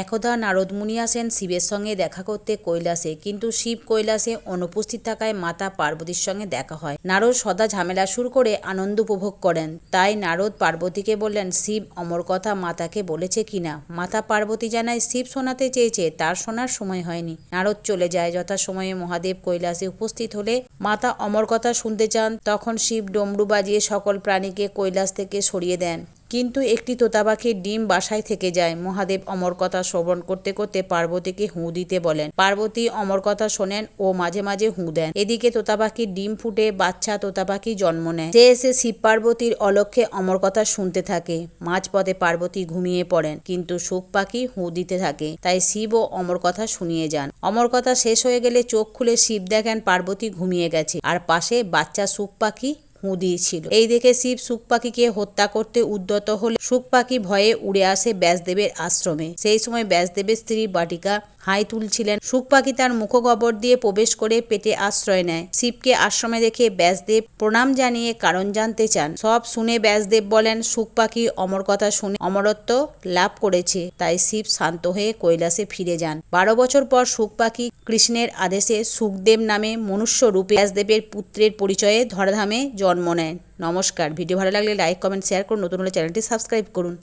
একদা নারদ মুনি আসেন শিবের সঙ্গে দেখা করতে কৈলাসে, কিন্তু শিব কৈলাসে অনুপস্থিত থাকায় মাতা পার্বতীর সঙ্গে দেখা হয়। নারদ সদা ঝামেলা শুরু করে আনন্দ উপভোগ করেন। তাই নারদ পার্বতীকে বললেন, শিব, অমর কথা মাতাকে বলেছে কিনা মাতা পার্বতী জানায়, শিব শোনাতে চেয়েছে, তার শোনার সময় হয়নি। নারদ চলে যায়। যথাসময়ে মহাদেব কৈলাসে উপস্থিত হলে মাতা অমর কথা শুনতে চান। তখন শিব ডমরু বাজিয়ে সকল প্রাণীকে কৈলাস থেকে সরিয়ে দেন। কিন্তু একটি তোতা পাখির ডিম বাসায় থেকে যায়। মহাদেব অমর কথা শ্রবণ করতে করতে পার্বতীকে হুঁ দিতে বলেন। পার্বতী অমর কথা শোনেন ও মাঝে মাঝে হুঁ দেন। এদিকে তোতা পাখির ডিম ফুটে বাচ্চা তোতা পাখি জন্ম নেয়। সে এসে শিব পার্বতীর অলক্ষ্যে অমর কথা শুনতে থাকে। মাঝপথে পার্বতী ঘুমিয়ে পড়েন, কিন্তু সুখ পাখি হুঁ দিতে থাকে। তাই শিবও অমর কথা শুনিয়ে যান। অমর কথা শেষ হয়ে গেলে চোখ খুলে শিব দেখেন পার্বতী ঘুমিয়ে গেছে। আর পাশে বাচ্চা সুখ পাখি হুঁ দিয়েছিল। এই দেখে শিব সুখ পাখিকে হত্যা করতে উদ্যত হলে সুখ পাখি ভয়ে উড়ে আসে ব্যাসদেবের আশ্রমে। সেই সময় ব্যাসদেবের স্ত্রী বাটিকা হাই তুলছিলেন। সুখ পাখি তার মুখগবর দিয়ে প্রবেশ করে পেটে আশ্রয় নেয়। শিবকে আশ্রমে দেখে ব্যাসদেব প্রণাম জানিয়ে কারণ জানতে চান। সব শুনে ব্যাসদেব বলেন সুখ পাখি অমর কথা শুনে অমরত্ব লাভ করেছে, তাই শিব শান্ত হয়ে কৈলাসে ফিরে যান। বারো বছর পর সুখ পাখি কৃষ্ণের আদেশে সুখদেব নামে মনুষ্য রূপে ব্যাসদেবের পুত্রের পরিচয়ে ধরাধামে জন্ম নেন নমস্কার। ভিডিও ভালো লাগলে লাইক কমেন্ট শেয়ার করুন। নতুন হলে চ্যানেলটি সাবস্ক্রাইব করুন।